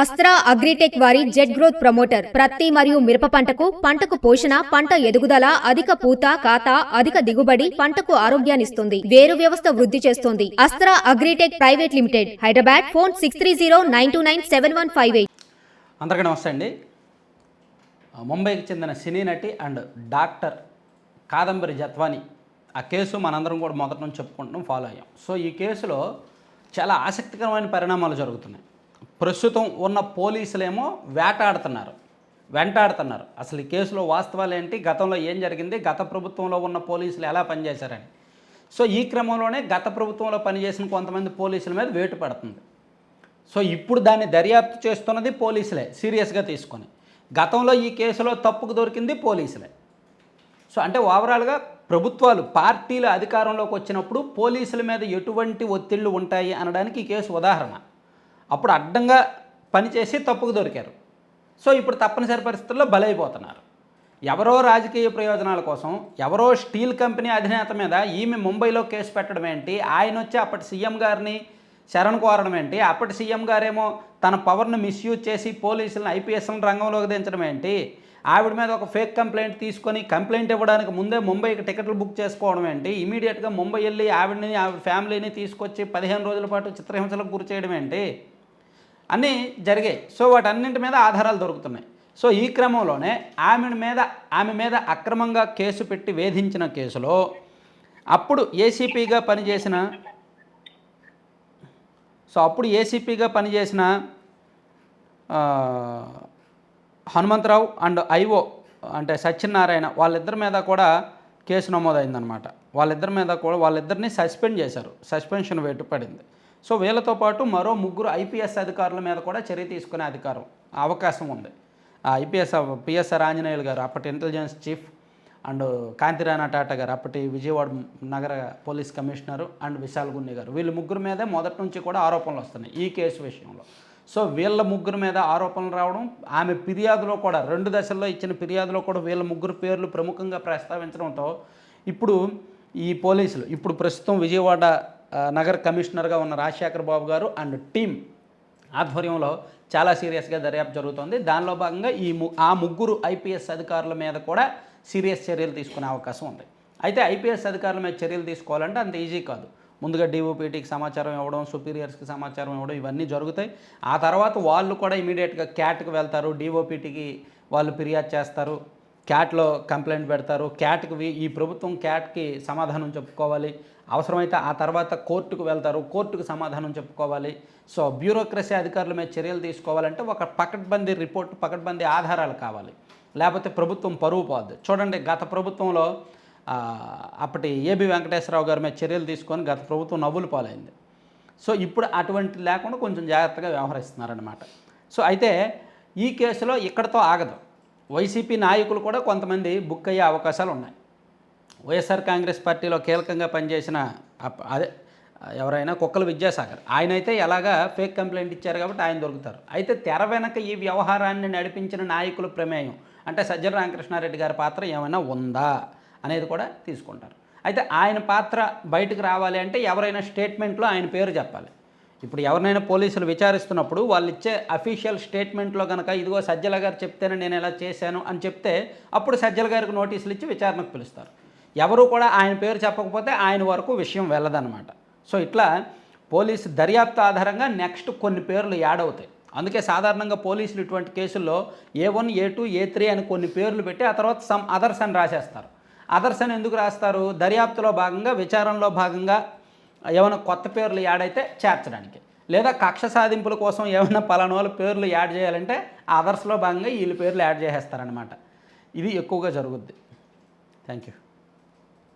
Astra agritech వారి jet growth promoter ప్రత్తి మరియు మిరప పంటకు పంటకు పోషణ పంట ఎదుగుదల అధిక పూత కాత అధిక దిగుబడి పంటకు ఆరోగ్యాన్నిస్తుంది వేరు వ్యవస్థ వృద్ధి చేస్తుంది. Astra Agritech private limited Hyderabad phone six three zero nine two nine seven one five eight. అందరికీ నమస్తే అండి. ముంబైకి చెందిన సినీ నటి అండ్ డాక్టర్ కాదంబరి జత్వాని ఆ కేసు మనందరం కూడా మొదటి నుంచి చెప్పుకుంటున్నాం ఫాలో అయ్యాం. సో ఈ కేసులో చాలా ఆసక్తికరమైన పరిణామాలు జరుగుతున్నాయి. ప్రస్తుతం ఉన్న పోలీసులేమో వేటాడుతున్నారు వెంటాడుతున్నారు. అసలు ఈ కేసులో వాస్తవాలు ఏంటి? గతంలో ఏం జరిగింది? గత ప్రభుత్వంలో ఉన్న పోలీసులు ఎలా పనిచేశారని. సో ఈ క్రమంలోనే గత ప్రభుత్వంలో పనిచేసిన కొంతమంది పోలీసుల మీద వేటు పడుతుంది. సో ఇప్పుడు దాన్ని దర్యాప్తు చేస్తున్నది పోలీసులే సీరియస్గా తీసుకొని. గతంలో ఈ కేసులో తప్పుకు దొరికింది పోలీసులే. సో అంటే ఓవరాల్గా ప్రభుత్వాలు పార్టీల అధికారంలోకి వచ్చినప్పుడు పోలీసుల మీద ఎటువంటి ఒత్తిళ్ళు ఉంటాయి అనడానికి ఈ కేసు ఉదాహరణ. అప్పుడు అడ్డంగా పనిచేసి తప్పుకు దొరికారు. సో ఇప్పుడు తప్పనిసరి పరిస్థితుల్లో బలైపోతున్నారు. ఎవరో రాజకీయ ప్రయోజనాల కోసం ఎవరో స్టీల్ కంపెనీ అధినేత మీద ఈమె ముంబైలో కేసు పెట్టడం ఏంటి ఆయన వచ్చి అప్పటి సీఎం గారిని శరణ్ కోరడం ఏంటి అప్పటి సీఎం గారేమో తన పవర్ను మిస్యూజ్ చేసి పోలీసులను ఐపీఎస్లను రంగంలోకి దించడం ఏంటి ఆవిడ మీద ఒక ఫేక్ కంప్లైంట్ తీసుకొని కంప్లైంట్ ఇవ్వడానికి ముందే ముంబైకి టికెట్లు బుక్ చేసుకోవడం ఏంటి ఇమీడియట్గా ముంబై వెళ్ళి ఆవిడని ఆవిడ ఫ్యామిలీని తీసుకొచ్చి పదిహేను రోజుల పాటు చిత్రహింసలకు గురి చేయడం ఏంటి అన్నీ జరిగాయి. సో వాటన్నింటి మీద ఆధారాలు దొరుకుతున్నాయి. సో ఈ క్రమంలోనే ఆమె మీద ఆమె మీద అక్రమంగా కేసు పెట్టి వేధించిన కేసులో అప్పుడు ఏసీపీగా పనిచేసిన సో అప్పుడు ఏసీపీగా పనిచేసిన హనుమంతరావు అండ్ ఐఓ అంటే సత్యనారాయణ వాళ్ళిద్దరి మీద కూడా కేసు నమోదైందనమాట వాళ్ళిద్దరి మీద కూడా వాళ్ళిద్దరిని సస్పెండ్ చేశారు. సస్పెన్షన్ వేటు పడింది. సో వీళ్ళతో పాటు మరో ముగ్గురు ఐపీఎస్ అధికారుల మీద కూడా చర్య తీసుకునే అధికారం అవకాశం ఉంది. ఆ ఐపీఎస్ పిఎస్ఆర్ ఆంజనేయులు గారు అప్పటి intelligence chief and Kanthi Rana Tata గారు అప్పటి విజయవాడ నగర police commissioner and Vishal Gunni గారు. వీళ్ళ ముగ్గురు మీదే మొదటి నుంచి కూడా ఆరోపణలు వస్తున్నాయి ఈ కేసు విషయంలో. సో వీళ్ళ ముగ్గురు మీద ఆరోపణలు రావడం ఆమె ఫిర్యాదులో కూడా రెండు దశల్లో ఇచ్చిన ఫిర్యాదులో కూడా వీళ్ళ ముగ్గురు పేర్లు ప్రముఖంగా ప్రస్తావించడంతో ఇప్పుడు ఈ పోలీసులు ఇప్పుడు ప్రస్తుతం విజయవాడ నగర కమిషనర్గా ఉన్న రాజశేఖర్ బాబు గారు అండ్ టీం ఆధ్వర్యంలో చాలా సీరియస్గా దర్యాప్తు జరుగుతోంది. దానిలో భాగంగా ఈ ము ఆ ముగ్గురు ఐపీఎస్ అధికారుల మీద కూడా సీరియస్ చర్యలు తీసుకునే అవకాశం ఉంది. అయితే ఐపీఎస్ అధికారుల మీద చర్యలు తీసుకోవాలంటే అంత ఈజీ కాదు. ముందుగా డీఓపీటీకి సమాచారం ఇవ్వడం సుపీరియర్స్కి సమాచారం ఇవ్వడం ఇవన్నీ జరుగుతాయి. ఆ తర్వాత వాళ్ళు కూడా ఇమీడియట్గా క్యాట్కి వెళ్తారు డీఓపీటీకి వాళ్ళు ఫిర్యాదు చేస్తారు. క్యాట్లో కంప్లైంట్ పెడతారు. క్యాట్కి ఈ ప్రభుత్వం క్యాట్కి సమాధానం చెప్పుకోవాలి. అవసరమైతే ఆ తర్వాత కోర్టుకు వెళ్తారు. కోర్టుకు సమాధానం చెప్పుకోవాలి. సో బ్యూరోక్రసీ అధికారుల మీద చర్యలు తీసుకోవాలంటే ఒక పకడ్బందీ రిపోర్ట్ పకడ్బందీ ఆధారాలు కావాలి. లేకపోతే ప్రభుత్వం పరువు పోద్ది. చూడండి గత ప్రభుత్వంలో అప్పటి ఏబి వెంకటేశ్వరరావు గారి మీద చర్యలు తీసుకొని గత ప్రభుత్వం నవ్వులు పాలైంది. సో ఇప్పుడు అటువంటి లేకుండా కొంచెం జాగ్రత్తగా వ్యవహరిస్తున్నారనమాట సో అయితే ఈ కేసులో ఇక్కడతో ఆగదు. వైసీపీ నాయకులు కూడా కొంతమంది బుక్ అయ్యే అవకాశాలు ఉన్నాయి. వైఎస్ఆర్ కాంగ్రెస్ పార్టీలో కీలకంగా పనిచేసిన అదే ఎవరైనా కుక్కల విద్యాసాగర్ ఆయన అయితే ఎలాగా ఫేక్ కంప్లైంట్ ఇచ్చారు కాబట్టి ఆయన దొరుకుతారు. అయితే తెర వెనక ఈ వ్యవహారాన్ని నడిపించిన నాయకుల ప్రమేయం అంటే సజ్జన రామకృష్ణారెడ్డి గారి పాత్ర ఏమైనా ఉందా అనేది కూడా తీసుకుంటారు. అయితే ఆయన పాత్ర బయటకు రావాలి అంటే ఎవరైనా స్టేట్మెంట్లో ఆయన పేరు చెప్పాలి. ఇప్పుడు ఎవరినైనా పోలీసులు విచారిస్తున్నప్పుడు వాళ్ళు ఇచ్చే అఫీషియల్ స్టేట్మెంట్లో కనుక ఇదిగో సజ్జల గారు చెప్తేనే నేను ఇలా చేశాను అని చెప్తే అప్పుడు సజ్జల గారికి నోటీసులు ఇచ్చి విచారణకు పిలుస్తారు. ఎవరు కూడా ఆయన పేరు చెప్పకపోతే ఆయన వరకు విషయం వెళ్ళదన్నమాట. సో ఇట్లా పోలీసు దర్యాప్తు ఆధారంగా నెక్స్ట్ కొన్ని పేర్లు యాడ్ అవుతాయి. అందుకే సాధారణంగా పోలీసులు ఇటువంటి కేసుల్లో A one A two A three అని కొన్ని పేర్లు పెట్టి ఆ తర్వాత సమ్ అదర్స్ అని రాసేస్తారు. అదర్స్ అని ఎందుకు రాస్తారు? దర్యాప్తులో భాగంగా విచారణలో భాగంగా ఏమైనా కొత్త పేర్లు యాడ్ అయితే చేర్చడానికి. లేదా కక్ష సాధింపుల కోసం ఏమైనా పలానోళ్ళ పేర్లు యాడ్ చేయాలంటే అదర్స్లో భాగంగా వీళ్ళ పేర్లు యాడ్ చేసేస్తారనమాట ఇది ఎక్కువగా జరుగుద్ది. Thank you